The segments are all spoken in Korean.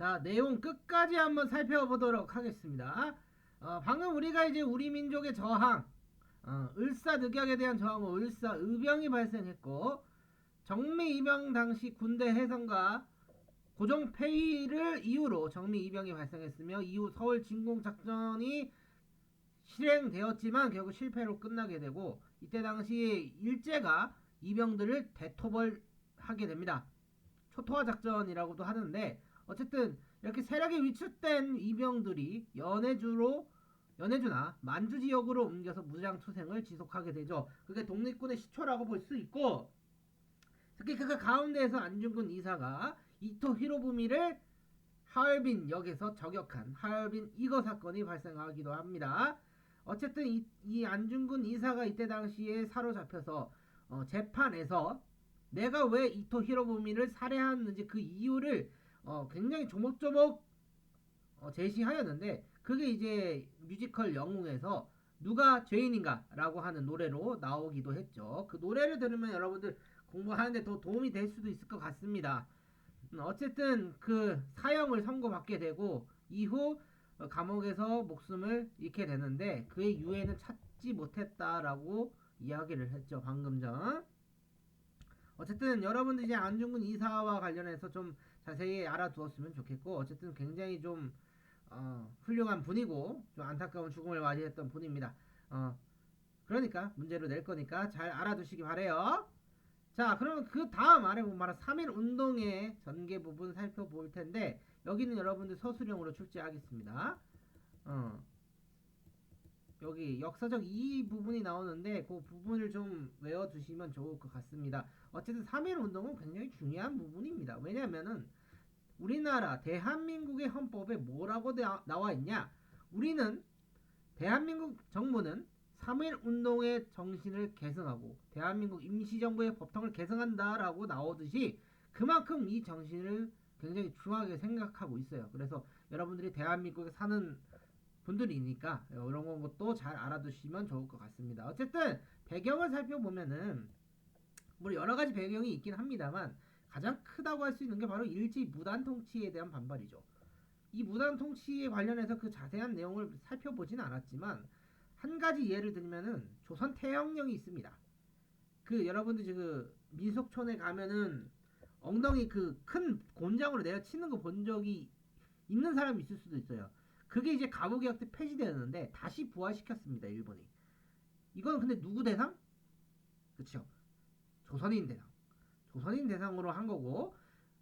자, 내용 끝까지 한번 살펴보도록 하겠습니다. 어, 방금 우리가 이제 우리 민족의 저항, 어, 을사늑약에 대한 저항은 을사의병이 발생했고, 정미이병 당시 군대 해산과 고종 폐위를 이유로 정미이병이 발생했으며 이후 서울 진공 작전이 실행되었지만 결국 실패로 끝나게 되고 이때 당시 일제가 이병들을 대토벌하게 됩니다. 초토화 작전이라고도 하는데 어쨌든 이렇게 세력이 위축된 이병들이 연해주로 연해주나 만주 지역으로 옮겨서 무장 투쟁을 지속하게 되죠. 그게 독립군의 시초라고 볼 수 있고 특히 그 가운데에서 안중근 이사가 이토 히로부미를 하얼빈 역에서 저격한 하얼빈 이거 사건이 발생하기도 합니다. 어쨌든 이, 이 안중근 이사가 이때 당시에 사로잡혀서 어, 재판에서 내가 왜 이토 히로부미를 살해했는지 그 이유를 어, 굉장히 조목조목 어, 제시하였는데 그게 이제 뮤지컬 영웅에서 누가 죄인인가라고 하는 노래로 나오기도 했죠. 그 노래를 들으면 여러분들 공부하는데 더 도움이 될 수도 있을 것 같습니다. 음, 어쨌든 그 사형을 선고받게 되고 이후 어, 감옥에서 목숨을 잃게 되는데 그의 유해는 찾지 못했다라고 이야기를 했죠. 방금 전. 어쨌든 여러분들 이제 안중근 이사와 관련해서 좀 자세히 알아두었으면 좋겠고 어쨌든 굉장히 좀 어, 훌륭한 분이고 좀 안타까운 죽음을 맞이했던 분입니다. 어, 그러니까 문제로 낼 거니까 잘 알아두시기 바래요. 자, 그러면 그 다음 아래 보면 말한 3일 운동의 전개 부분 살펴볼 텐데 여기는 여러분들 서술형으로 출제하겠습니다. 어. 여기 역사적 이 부분이 나오는데 그 부분을 좀 외워두시면 좋을 것 같습니다. 어쨌든 3.1 운동은 굉장히 중요한 부분입니다. 왜냐하면은 우리나라 대한민국의 헌법에 뭐라고 나- 나와 있냐? 우리는 대한민국 정부는 3.1 운동의 정신을 계승하고 대한민국 임시정부의 법통을 계승한다라고 나오듯이 그만큼 이 정신을 굉장히 중하게 생각하고 있어요. 그래서 여러분들이 대한민국에 사는 분들이니까 이런 것도 잘 알아두시면 좋을 것 같습니다. 어쨌든 배경을 살펴보면은 뭐 여러 가지 배경이 있긴 합니다만 가장 크다고 할 수 있는 게 바로 일제 무단 통치에 대한 반발이죠. 이 무단 통치에 관련해서 그 자세한 내용을 살펴보진 않았지만 한 가지 예를 들면은 조선 태영령이 있습니다. 그 여러분들 그 민속촌에 가면은 엉덩이 그 큰 곤장으로 내려치는 거 본 적이 있는 사람이 있을 수도 있어요. 그게 이제 가부개혁 때 폐지되었는데 다시 부활시켰습니다 일본이. 이건 근데 누구 대상? 그쵸? 조선인 대상. 조선인 대상으로 한 거고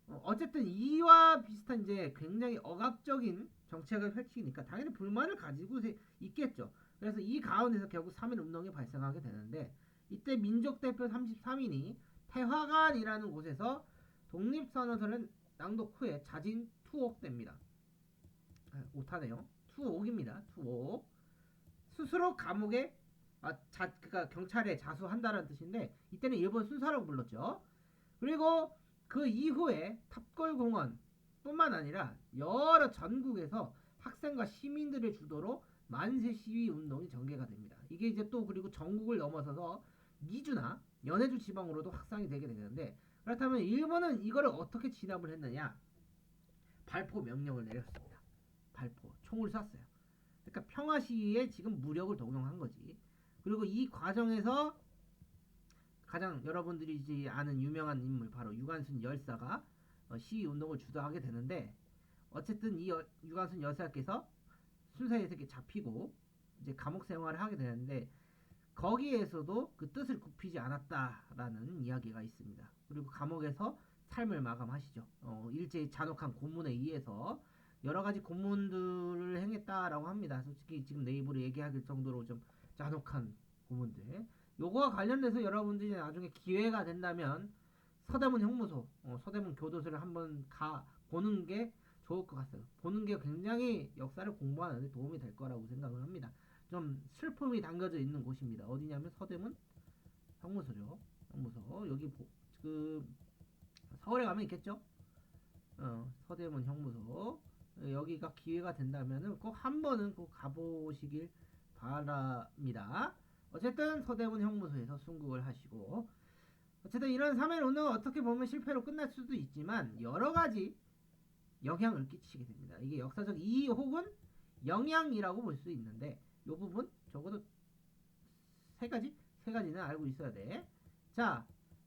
어, 어쨌든 이와 비슷한 이제 굉장히 억압적인 정책을 펼치니까 당연히 불만을 가지고 세- 있겠죠. 그래서 이 가운데서 결국 3.1 운동이 발생하게 되는데 이때 민족대표 33인이 태화관이라는 곳에서 독립선언서를 낭독 후에 자진 투옥됩니다. 아, 오타네요. 투옥입니다. 투옥. 스스로 감옥에 아, 자, 그니까 경찰에 자수한다는 뜻인데 이때는 일본 순사라고 불렀죠. 그리고 그 이후에 탑골공원 뿐만 아니라 여러 전국에서 학생과 시민들의 주도로 만세 시위 운동이 전개가 됩니다. 이게 이제 또 그리고 전국을 넘어서서 미주나 연해주 지방으로도 확산이 되게 되는데 그렇다면 일본은 이거를 어떻게 진압을 했느냐? 발포 명령을 내렸습니다. 발포 총을 쐈어요. 그러니까 평화 시위에 지금 무력을 동용한 거지. 그리고 이 과정에서 가장 여러분들이 아는 유명한 인물 바로 유관순 열사가 어, 시위 운동을 주도하게 되는데 어쨌든 이 여- 유관순 열사께서 순사에서 이렇게 잡히고 이제 감옥 생활을 하게 되는데 거기에서도 그 뜻을 굽히지 않았다라는 이야기가 있습니다. 그리고 감옥에서 삶을 마감하시죠. 어, 일제히 잔혹한 고문에 의해서 여러 가지 고문들을 행했다라고 합니다. 솔직히 지금 내 입으로 얘기할 정도로 좀 잔혹한 고문들. 요거와 관련돼서 여러분들이 나중에 기회가 된다면 서대문 형무소, 어, 서대문 교도소를 한번 가 보는 게 좋을 것 같아요. 보는 게 굉장히 역사를 공부하는 데 도움이 될 거라고 생각을 합니다. 좀 슬픔이 담겨져 있는 곳입니다. 어디냐면 서대문 형무소죠. 형무소 여기 보, 그 서울에 가면 있겠죠? 어, 서대문 형무소 어, 여기가 기회가 된다면은 꼭 한 번은 꼭 가보시길 바랍니다. 어쨌든 서대문 형무소에서 순국을 하시고 어쨌든 이런 3일 운동은 어떻게 보면 실패로 끝날 수도 있지만 여러 가지 영향을 끼치게 됩니다. 이게 역사적 이의 혹은 영향이라고 볼 수 있는데 이 부분 적어도 세 가지 세 가지는 알고 있어야 돼. 자,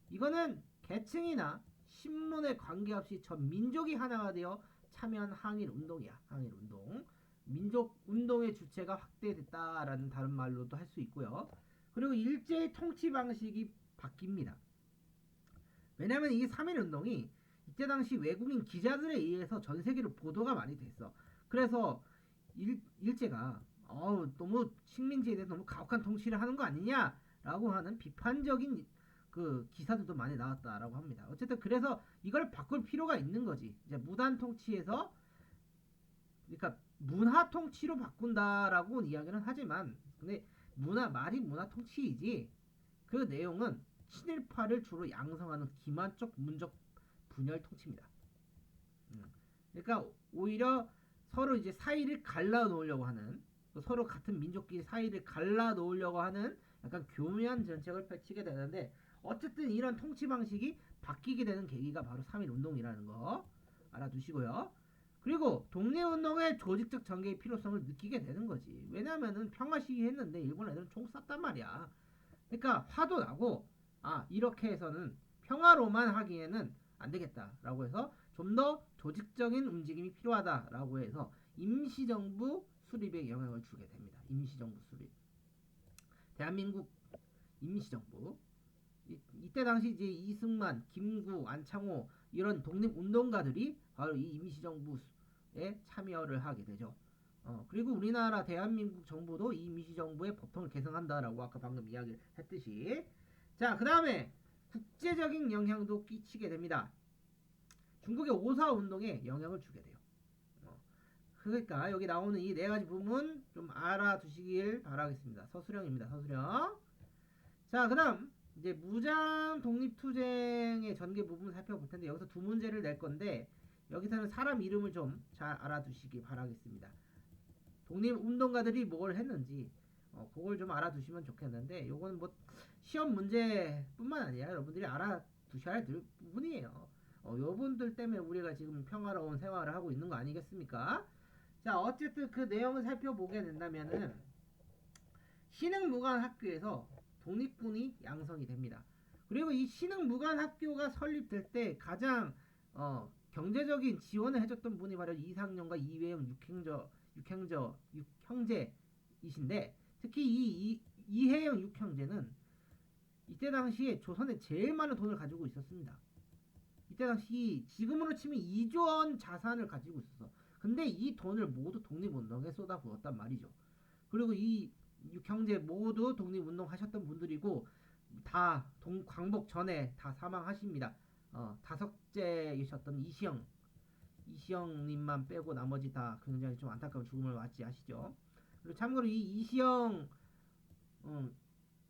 이거는 계층이나 신문에 관계없이 전 민족이 하나가 되어 참여한 항일 운동이야. 항일 운동. 민족 운동의 주체가 확대됐다라는 다른 말로도 할 수 있고요. 그리고 일제의 통치 방식이 바뀝니다. 왜냐면 이게 3.1 운동이 이때 당시 외국인 기자들에 의해서 전 세계로 보도가 많이 됐어. 그래서 일, 일제가 어우 너무 식민지에 대해서 너무 가혹한 통치를 하는 거 아니냐라고 하는 비판적인 그 기사들도 많이 나왔다라고 합니다. 어쨌든 그래서 이걸 바꿀 필요가 있는 거지. 이제 무단 통치에서 그러니까 문화 통치로 바꾼다라고 이야기는 하지만 근데 문화 말이 문화 통치이지 그 내용은 친일파를 주로 양성하는 기만적 문적 분열 통치입니다. 음. 그러니까 오히려 서로 이제 사이를 갈라 놓으려고 하는 또 서로 같은 민족끼리 사이를 갈라 놓으려고 하는 약간 교묘한 정책을 펼치게 되는데 어쨌든 이런 통치 방식이 바뀌게 되는 계기가 바로 3.1 운동이라는 거 알아두시고요. 그리고 독립운동의 조직적 전개의 필요성을 느끼게 되는 거지. 왜냐면은 평화 시위 했는데 일본 애들은 총 쐈단 말이야. 그러니까 화도 나고 아 이렇게 해서는 평화로만 하기에는 안 되겠다라고 해서 좀 더 조직적인 움직임이 필요하다라고 해서 임시정부 수립에 영향을 주게 됩니다. 임시정부 수립. 대한민국 임시정부. 이, 이때 당시 이제 이승만, 김구, 안창호 이런 독립운동가들이 바로 이 임시정부 에 참여를 하게 되죠. 어, 그리고 우리나라 대한민국 정부도 이 임시정부의 법통을 개성한다라고 아까 방금 이야기를 했듯이 자, 그 다음에 국제적인 영향도 끼치게 됩니다. 중국의 오사 운동에 영향을 주게 돼요. 어, 그러니까 여기 나오는 이 네 가지 부분 좀 알아두시길 바라겠습니다. 서술형입니다. 서술형. 자, 그 다음 이제 무장 독립투쟁의 전개 부분 살펴볼 텐데 여기서 두 문제를 낼 건데 여기서는 사람 이름을 좀 잘 알아두시기 바라겠습니다. 독립 운동가들이 뭘 했는지 어, 그걸 좀 알아두시면 좋겠는데 요거는 뭐 시험 문제뿐만 아니라 여러분들이 알아두셔야 될 부분이에요. 어, 요분들 때문에 우리가 지금 평화로운 생활을 하고 있는 거 아니겠습니까? 자, 어쨌든 그 내용을 살펴보게 된다면은 신흥 무관 학교에서 독립군이 양성이 됩니다. 그리고 이 신흥 무관 학교가 설립될 때 가장 어, 경제적인 지원을 해줬던 분이 바로 이상용과 이회영 육행저 육행저 육형제이신데 특히 이, 이 이혜영 육형제는 이때 당시에 조선에 제일 많은 돈을 가지고 있었습니다. 이때 당시 지금으로 치면 2조 원 자산을 가지고 있었어. 근데 이 돈을 모두 독립운동에 쏟아부었단 말이죠. 그리고 이 육형제 모두 독립운동 하셨던 분들이고 다 동, 광복 전에 다 사망하십니다. 어, 다섯째이셨던 이시영 이시영님만 빼고 나머지 다 굉장히 좀 안타까운 죽음을 맞지 아시죠? 그리고 참고로 이 이시영 음,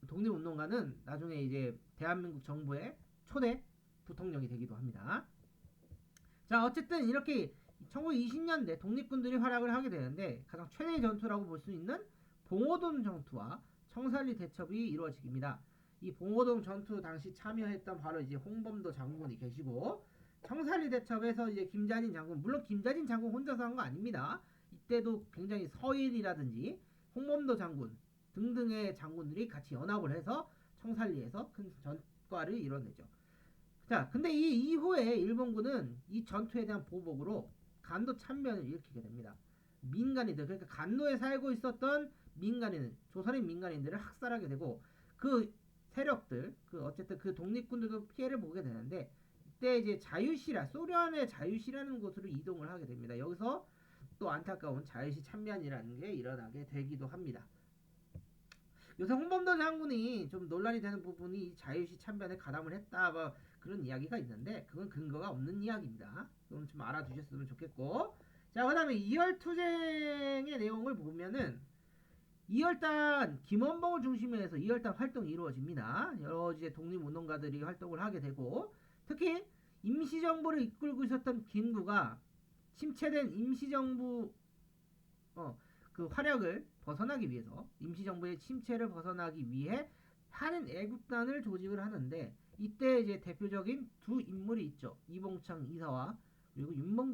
독립운동가는 나중에 이제 대한민국 정부의 초대 부통령이 되기도 합니다. 자 어쨌든 이렇게 1920년대 독립군들이 활약을 하게 되는데 가장 최대의 전투라고 볼 수 있는 봉오동 전투와 청산리 대첩이 이루어집니다. 이 봉오동 전투 당시 참여했던 바로 이제 홍범도 장군이 계시고 청산리 대첩에서 이제 김자진 장군 물론 김자진 장군 혼자서 한 거 아닙니다. 이때도 굉장히 서일이라든지 홍범도 장군 등등의 장군들이 같이 연합을 해서 청산리에서 큰 전과를 이뤄내죠. 자, 근데 이 이후에 일본군은 이 전투에 대한 보복으로 간도 참변을 일으키게 됩니다. 민간인들 그러니까 간도에 살고 있었던 민간인 조선인 민간인들을 학살하게 되고 그 세력들 그 어쨌든 그 독립군들도 피해를 보게 되는데 이때 이제 자유시라 소련의 자유시라는 곳으로 이동을 하게 됩니다. 여기서 또 안타까운 자유시 참변이라는 게 일어나게 되기도 합니다. 요새 홍범도 장군이 좀 논란이 되는 부분이 자유시 참변에 가담을 했다 뭐 그런 이야기가 있는데 그건 근거가 없는 이야기입니다. 그럼 좀 알아두셨으면 좋겠고 자 그다음에 이열투쟁의 내용을 보면은 이열단 김원봉을 중심으로 해서 이열단 활동이 이루어집니다. 여러 이제 독립운동가들이 활동을 하게 되고 특히 임시정부를 이끌고 있었던 김구가 침체된 임시정부 어, 그 활약을 벗어나기 위해서 임시정부의 침체를 벗어나기 위해 한인 애국단을 조직을 하는데 이때 이제 대표적인 두 인물이 있죠. 이봉창 이사와 그리고 윤봉